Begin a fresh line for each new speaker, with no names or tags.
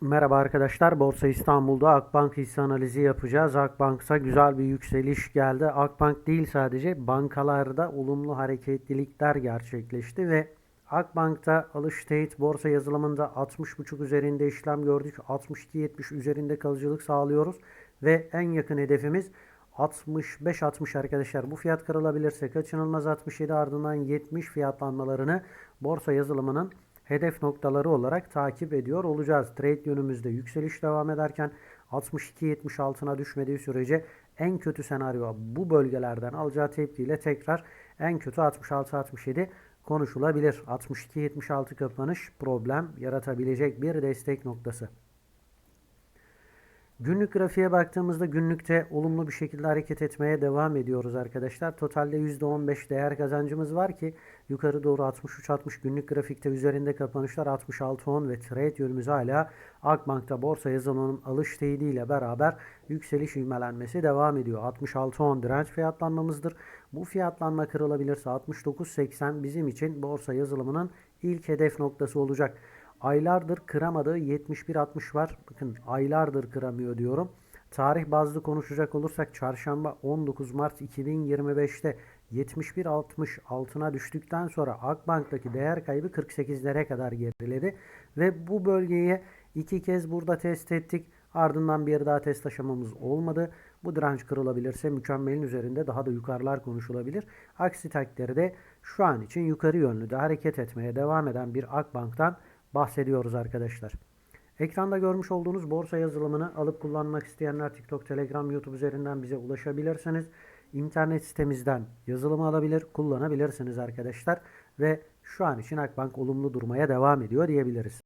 Merhaba arkadaşlar. Borsa İstanbul'da Akbank hisse analizi yapacağız. Akbank'sa güzel bir yükseliş geldi. Akbank değil sadece bankalarda olumlu hareketlilikler gerçekleşti ve Akbank'ta alış teyit borsa yazılımında 60.5 üzerinde işlem gördük. 62.70 üzerinde kalıcılık sağlıyoruz ve en yakın hedefimiz 65-60 arkadaşlar. Bu fiyat kırılabilirse kaçınılmaz 67 ardından 70 fiyatlanmalarını borsa yazılımının hedef noktaları olarak takip ediyor olacağız. Trade yönümüzde yükseliş devam ederken 62-70 altına düşmediği sürece en kötü senaryo bu bölgelerden alacağı tepkiyle tekrar en kötü 66-67 konuşulabilir. 62-76 kapanış problem yaratabilecek bir destek noktası. Günlük grafiğe baktığımızda günlükte olumlu bir şekilde hareket etmeye devam ediyoruz arkadaşlar. Totalde %15 değer kazancımız var ki yukarı doğru 63-60 günlük grafikte üzerinde kapanışlar 66-10 ve trade yönümüz hala Akbank'ta borsa yazılımının alış teyidiyle beraber yükseliş ivmelenmesi devam ediyor. 66-10 direnç fiyatlanmamızdır. Bu fiyatlanma kırılabilirse 69-80 bizim için borsa yazılımının ilk hedef noktası olacak. Aylardır kıramadığı 71-60 var. Bakın aylardır kıramıyor diyorum. Tarih bazlı konuşacak olursak çarşamba 19 Mart 2025'te 71-60 altına düştükten sonra Akbank'taki değer kaybı 48'lere kadar geriledi. Ve bu bölgeyi iki kez burada test ettik. Ardından bir daha test aşamamız olmadı. Bu direnç kırılabilirse mükemmelin üzerinde daha da yukarılar konuşulabilir. Aksi takdirde şu an için yukarı yönlü de hareket etmeye devam eden bir Akbank'tan bahsediyoruz arkadaşlar. Ekranda görmüş olduğunuz borsa yazılımını alıp kullanmak isteyenler TikTok, Telegram, YouTube üzerinden bize ulaşabilirsiniz. İnternet sitemizden yazılımı alabilir, kullanabilirsiniz arkadaşlar. Ve şu an için Akbank olumlu durmaya devam ediyor diyebiliriz.